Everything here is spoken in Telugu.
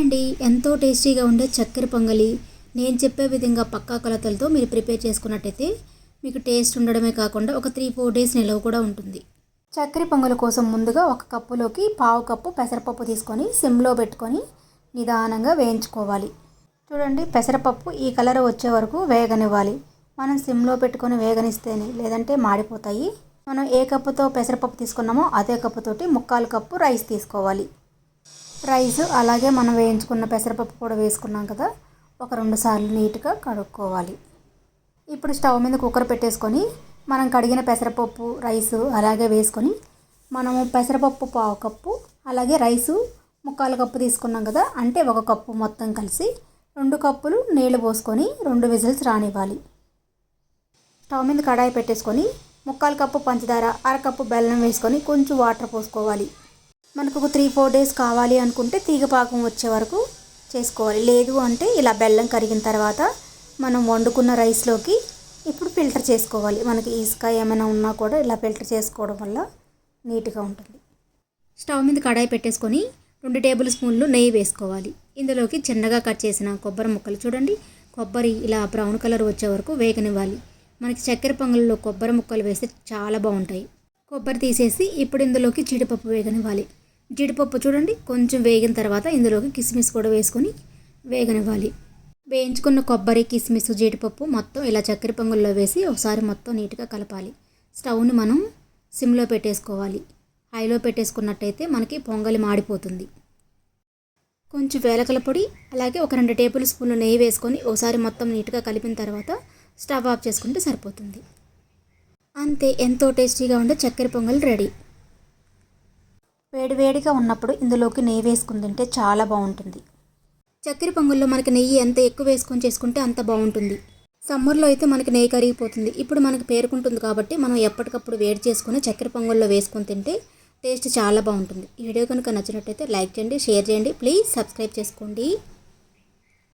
అండి ఎంతో టేస్టీగా ఉండే చక్కెర పొంగలి. నేను చెప్పే విధంగా పక్కా కొలతలతో మీరు ప్రిపేర్ చేసుకున్నట్టయితే మీకు టేస్ట్ ఉండడమే కాకుండా ఒక త్రీ ఫోర్ డేస్ నిలవ కూడా ఉంటుంది. చక్కెర పొంగల్ కోసం ముందుగా ఒక కప్పులోకి పావు కప్పు పెసరపప్పు తీసుకొని సిమ్లో పెట్టుకొని నిదానంగా వేయించుకోవాలి. చూడండి పెసరపప్పు ఈ కలర్ వచ్చే వరకు వేగనివ్వాలి. మనం సిమ్లో పెట్టుకొని వేగనిస్తేనే లేదంటే మాడిపోతాయి. మనం ఏ కప్పుతో పెసరపప్పు తీసుకున్నామో అదే కప్పుతోటి ముక్కాలు కప్పు రైస్ తీసుకోవాలి. రైస్ అలాగే మనం వేయించుకున్న పెసరపప్పు కూడా వేసుకున్నాం కదా ఒక రెండు సార్లు నీట్గా కడుక్కోవాలి. ఇప్పుడు స్టవ్ మీద కుక్కర్ పెట్టేసుకొని మనం కడిగిన పెసరపప్పు రైస్ అలాగే వేసుకొని మనము పెసరపప్పు పావు కప్పు అలాగే రైసు ముక్కాలు కప్పు తీసుకున్నాం కదా అంటే ఒక కప్పు మొత్తం కలిసి రెండు కప్పులు నీళ్ళు పోసుకొని రెండు విజిల్స్ రానివ్వాలి. స్టవ్ మీద కడాయి పెట్టేసుకొని ముక్కాలు కప్పు పంచదార అరకప్పు బెల్లం వేసుకొని కొంచెం వాటర్ పోసుకోవాలి. మనకు ఒక త్రీ ఫోర్ డేస్ కావాలి అనుకుంటే తీగపాకం వచ్చే వరకు చేసుకోవాలి. లేదు అంటే ఇలా బెల్లం కరిగిన తర్వాత మనం వండుకున్న రైస్లోకి ఇప్పుడు ఫిల్టర్ చేసుకోవాలి. మనకి ఇసుక ఏమైనా ఉన్నా కూడా ఇలా ఫిల్టర్ చేసుకోవడం వల్ల నీట్గా ఉంటుంది. స్టవ్ మీద కడాయి పెట్టేసుకొని రెండు టేబుల్ స్పూన్లు నెయ్యి వేసుకోవాలి. ఇందులోకి చిన్నగా కట్ చేసిన కొబ్బరి ముక్కలు చూడండి. కొబ్బరి ఇలా బ్రౌన్ కలర్ వచ్చే వరకు వేగనివ్వాలి. మనకి చక్కెర పొంగల్లో కొబ్బరి ముక్కలు వేస్తే చాలా బాగుంటాయి. కొబ్బరి తీసేసి ఇప్పుడు ఇందులోకి జీడిపప్పు వేగనివ్వాలి. జీడిపప్పు చూడండి కొంచెం వేగిన తర్వాత ఇందులోకి కిస్మిస్ కూడా వేసుకొని వేగనివ్వాలి. వేయించుకున్న కొబ్బరి కిస్మిస్ జీడిపప్పు మొత్తం ఇలా చక్కెర పొంగల్లో వేసి ఒకసారి మొత్తం నీట్గా కలపాలి. స్టవ్ని మనం సిమ్లో పెట్టేసుకోవాలి. హైలో పెట్టేసుకున్నట్టయితే మనకి పొంగలి మాడిపోతుంది. కొంచెం వేలకల పొడి అలాగే ఒక రెండు టేబుల్ స్పూన్లు నెయ్యి వేసుకొని ఒకసారి మొత్తం నీట్గా కలిపిన తర్వాత స్టవ్ ఆఫ్ చేసుకుంటే సరిపోతుంది. అంతే ఎంతో టేస్టీగా ఉండే చక్కెర పొంగల్ రెడీ. వేడివేడిగా ఉన్నప్పుడు ఇందులోకి నెయ్యి వేసుకుని తింటే చాలా బాగుంటుంది. చక్కెర పొంగల్లో మనకి నెయ్యి ఎంత ఎక్కువ వేసుకొని చేసుకుంటే అంత బాగుంటుంది. సమ్మర్లో అయితే మనకి నెయ్యి కరిగిపోతుంది. ఇప్పుడు మనకి పేరుకుంటుంది కాబట్టి మనం ఎప్పటికప్పుడు వేడి చేసుకుని చక్కెర పొంగల్లో వేసుకొని తింటే టేస్ట్ చాలా బాగుంటుంది. ఈ వీడియో కనుక నచ్చినట్టయితే లైక్ చేయండి షేర్ చేయండి. ప్లీజ్ సబ్స్క్రైబ్ చేసుకోండి.